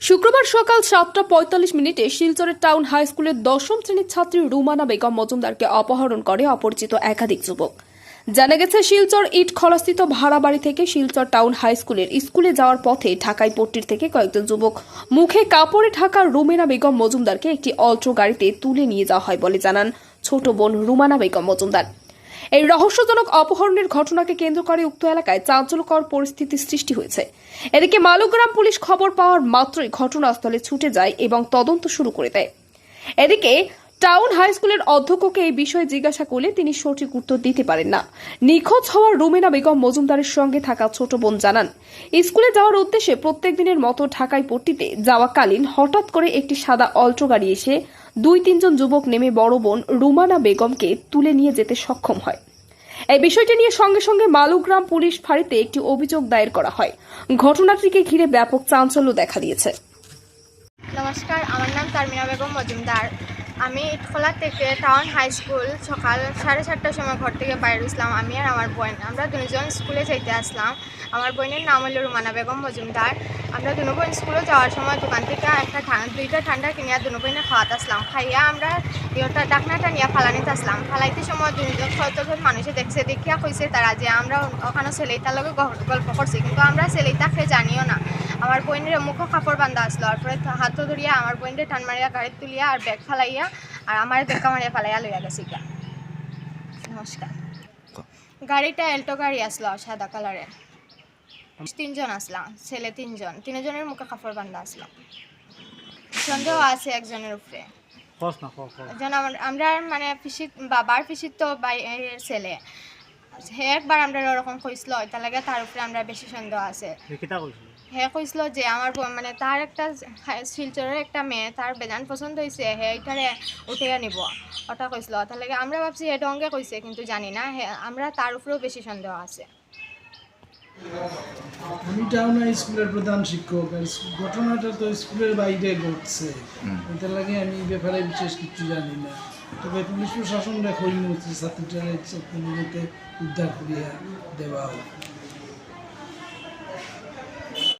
শুক্রবার সকাল সাতটা পঁয়তাল্লিশ মিনিটে শিলচরের টাউন হাই স্কুলের দশম শ্রেণির ছাত্রী রুমানা বেগম মজুমদারকে অপহরণ করে অপরিচিত একাধিক যুবক। জানা গেছে, শিলচর ইট খলাস্থিত ভাড়া বাড়ি থেকে শিলচর টাউন হাই স্কুলের স্কুলে যাওয়ার পথে ঢাকাই পট্টির থেকে কয়েকজন যুবক। মুখে কাপড়ে ঢাকা রুমেনা বেগম মজুমদারকে একটি অল্ট্রো গাড়িতে তুলে নিয়ে যাওয়া হয় বলে জানান ছোট বোন রুমানা বেগম মজুমদার। এই রহস্যজনক অপহরণের ঘটনাকে কেন্দ্র করে উক্ত এলাকায় চাঞ্চল্যকর পরিস্থিতি সৃষ্টি হয়েছে। এদিকে মালুগ্রাম পুলিশ খবর পাওয়ার মাত্রই ঘটনাস্থলে ছুটে যায় এবং তদন্ত শুরু করে দেয়। এদিকে টাউন হাই স্কুলের অধ্যক্ষকে এই বিষয়ে জিজ্ঞাসা করলে তিনি সঠিক উত্তর দিতে পারেন না। নিখোঁজ হওয়ার রুমেনা বেগম মজুমদারের সঙ্গে থাকা ছোট বোন জানান, স্কুলে যাওয়ার উদ্দেশ্যে প্রত্যেক দিনের মতো ঢাকায় পট্টিতে যাওয়াকালীন হঠাৎ করে একটি সাদা অল্ট্রো গাড়ি এসে দুই তিনজন যুবক নেমে বড় বোন রুমানা বেগমকে তুলে নিয়ে যেতে সক্ষম হয়। এই বিষয়টি নিয়ে সঙ্গে সঙ্গে মালুগ্রাম পুলিশ ফাঁড়িতে একটি অভিযোগ দায়ের করা হয়। ঘটনাটিকে ঘিরে ব্যাপক চাঞ্চল্য দেখা দিয়েছে। নমস্কার, আমার নাম তারমিনা বেগম মজুমদার। আমি ইটখোলা থেকে টাউন হাই স্কুল সকাল সাড়ে চারটার সময় ঘর থেকে বাইরে আসলাম আমি আর আমার বোন। আমরা দুজন স্কুলে যাইতে আসলাম। আমার বোনের নাম হলো রুমানা বেগম মজুমদার। আমরা দুনো বোন স্কুলে যাওয়ার সময় দোকান থেকে একটা দুইটা ঠান্ডা কিনিয়া দুনো বোনে খাওয়াতে আসলাম। খাইয়া আমরা ইয়টা, ডাকনাটা নিয়ে ফালানিতে আসলাম। ফালাইতে সময় দুজন ছয়জন মানুষে দেখছে, দেখিয়া কইছে তারা যে আমরা ওখানে ছেলেটার লগে গল্প করছি। কিন্তু আমরা ছেলেটাকে জানিও না আমার বোনের মুখো কাপড় বান্ধা আসলো তারপরে হাতও ধরিয়া আমার বোনের টান মারিয়া গাড়ি তুলিয়া আর ব্যাগ ফালাইয়া আর আমার দেখা মারিয়া ফালাইয়া লইয়া গেছি গা নমস্কার গাড়িটা এল্টো গাড়ি আসলো সাদা কালারের তিনজন আসলাম ছেলে তিনজন তিনজনের মুখে কাপড় বান্ধা আসলো সন্দেহ আছে একজনের উপরে আমার- মানে পিসিত বাবার পিসির তো বাইরের ছেলে। হে একবার আমরা ওরকম কইছিল তার লাগে তার উপরে আমরা বেশি সন্দেহ আছে। হে কইছিল যে আমার মানে তার একটা হা- শিলচরের একটা মেয়ে তার বেজান পছন্দ হয়েছে হে এটারে উঠে নিব। ওটা কইছিল তার লাগে আমরা ভাবছি হে ডঙ্গে কইছে কিন্তু জানি না হে আমরা তার উপরেও বেশি সন্দেহ আছে। আমি টাউন স্কুলের প্রধান শিক্ষক আর ঘটনাটা তো স্কুলের বাইরে ঘটছে। লাগে আমি ব্যাপারে বিশেষ কিছু জানি না। তবে পুলিশ প্রশাসন কইম ছাত্রীটারে উদ্ধার করিয়া দেওয়া হোক।